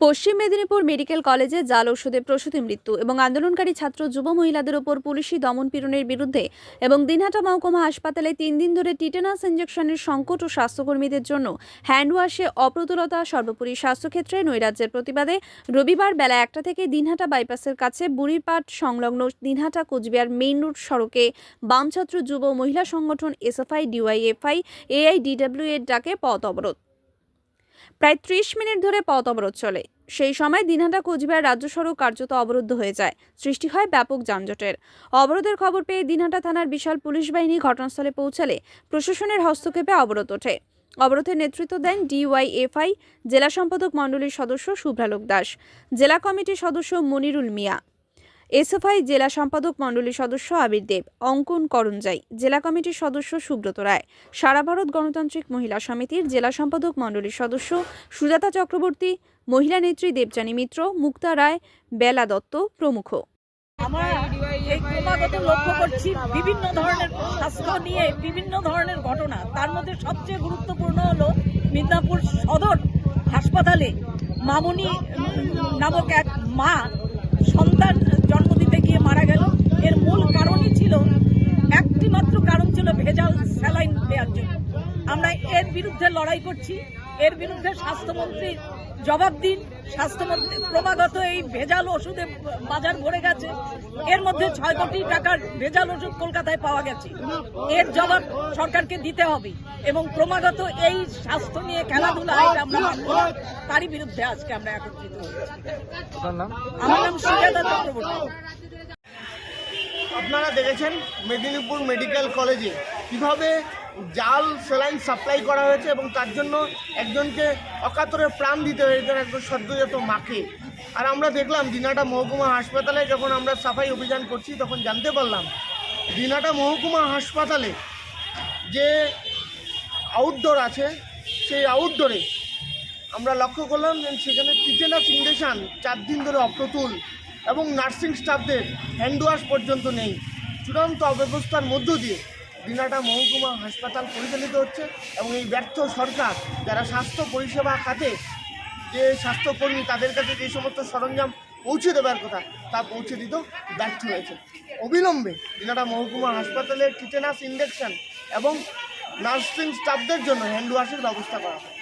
পশ্চিম Medinipur medical কলেজে জাল ওষুধে প্রসূতি মৃত্যু এবং আন্দোলনকারী ছাত্র যুব মহিলাদের ওপর পুলিশি দমন পীড়নের বিরুদ্ধে এবং দিনহাটা মহকুমা হাসপাতালে তিন দিন ধরে টিটেনাস ইঞ্জেকশনের সংকট ও স্বাস্থ্যকর্মীদের জন্য হ্যান্ড ওয়াশে অপ্রতুলতা, সর্বোপরি স্বাস্থ্যক্ষেত্রে নৈরাজ্যের প্রতিবাদে রবিবার বেলা একটা থেকে দিনহাটা বাইপাসের কাছে বুড়িপাট সংলগ্ন দিনহাটা কোচবিহার মেইন রোড সড়কে বামছাত্র যুব মহিলা সংগঠন এসএফআই, ডিওয়াইএফআই, এআইডিডব্লিউ এর ডাকে পথ অবরোধ। প্রায় ত্রিশ মিনিট ধরে পথ অবরোধ চলে। সেই সময় দিনহাটা, কোচবিহার রাজ্য সড়ক কার্যত অবরুদ্ধ হয়ে যায়। সৃষ্টি হয় ব্যাপক যানজটের। অবরোধের খবর পেয়ে দিনহাটা থানার বিশাল পুলিশ বাহিনী ঘটনাস্থলে পৌঁছালে প্রশাসনের হস্তক্ষেপে অবরোধ ওঠে। অবরোধের নেতৃত্ব দেন ডিওয়াইএফআই, জেলা সম্পাদক মণ্ডলীর সদস্য শুভ্রালোক দাস। জেলা কমিটির সদস্য মনিরুল মিয়া। এসএফআই জেলা সম্পাদক মণ্ডলীর সদস্য আবির দেব, অঙ্কন করঞ্জাই, জেলা কমিটির সদস্য সুব্রত রায়, সারা ভারত গণতান্ত্রিক মহিলা সমিতির জেলা সম্পাদক মণ্ডলীর সদস্য সুজাতা চক্রবর্তী, মহিলা নেত্রী দেবযানী মিত্র, মুক্তা রায়, বেলা দত্ত প্রমুখ। এই ক্রমাগত লক্ষ্য করছি বিভিন্ন ধরনের স্বাস্থ্য নিয়ে বিভিন্ন ধরনের ঘটনা। তার মধ্যে সবচেয়ে গুরুত্বপূর্ণ হলো মিদনাপুর সদর হাসপাতালে মামনি নামক এক মা সন্তান মারা গেল। এর মূল কারণই ছিল একটি মাত্র কারণ ছিল ভেজাল স্যালাইন দেওয়ার জন্য। আমরা এর বিরুদ্ধে লড়াই করছি। এর বিরুদ্ধে স্বাস্থ্যমন্ত্রী জবাব দিন। স্বাস্থ্যমন্ত্রী ক্রমাগত এই ভেজাল ওষুধে বাজার ভরে গেছে। এর মধ্যে ছয় কোটি টাকার ভেজাল ওষুধ কলকাতায় পাওয়া গেছে। এর জবাব সরকারকে দিতে হবে এবং ক্রমাগত এই স্বাস্থ্য নিয়ে খেলাধুলা এটা আমরা তারই বিরুদ্ধে আজকে আমরা একত্রিত হয়েছি। আমার নাম সুজাতা চক্রবর্তী। আপনারা দেখেছেন মেদিনীপুর মেডিকেল কলেজে কীভাবে জাল স্যালাইন সাপ্লাই করা হয়েছে এবং তার জন্য একজনকে অকাতরে প্রাণ দিতে হয়েছে, একজন সদ্যজাত মাকে। আর আমরা দেখলাম দিনাটা মহকুমা হাসপাতালে যখন আমরা সাফাই অভিযান করছি, তখন জানতে পারলাম দিনাটা মহকুমা হাসপাতালে যে আউটডোর আছে, সেই আউটডোরে আমরা লক্ষ্য করলাম যে সেখানে টিটেনাস ইঞ্জেকশন চার দিন ধরে অপ্রতুল। এবং নার্সিং স্টাফদের হ্যান্ড ওয়াশ পর্যন্ত নেই। চূড়ান্ত অব্যবস্থার মধ্য দিয়ে দিনাটা মহকুমা হাসপাতাল পরিচালিত হচ্ছে এবং এই ব্যর্থ সরকার যারা স্বাস্থ্য পরিষেবা খাতে যে স্বাস্থ্যকর্মী তাদের কাছে যে সমস্ত সরঞ্জাম পৌঁছে দেওয়ার কথা, তা পৌঁছে দিতেও ব্যর্থ হয়েছে। অবিলম্বে দিনাটা মহকুমা হাসপাতালের টিটেনাস ইঞ্জেকশন এবং নার্সিং স্টাফদের জন্য হ্যান্ড ওয়াশের ব্যবস্থা করা হয়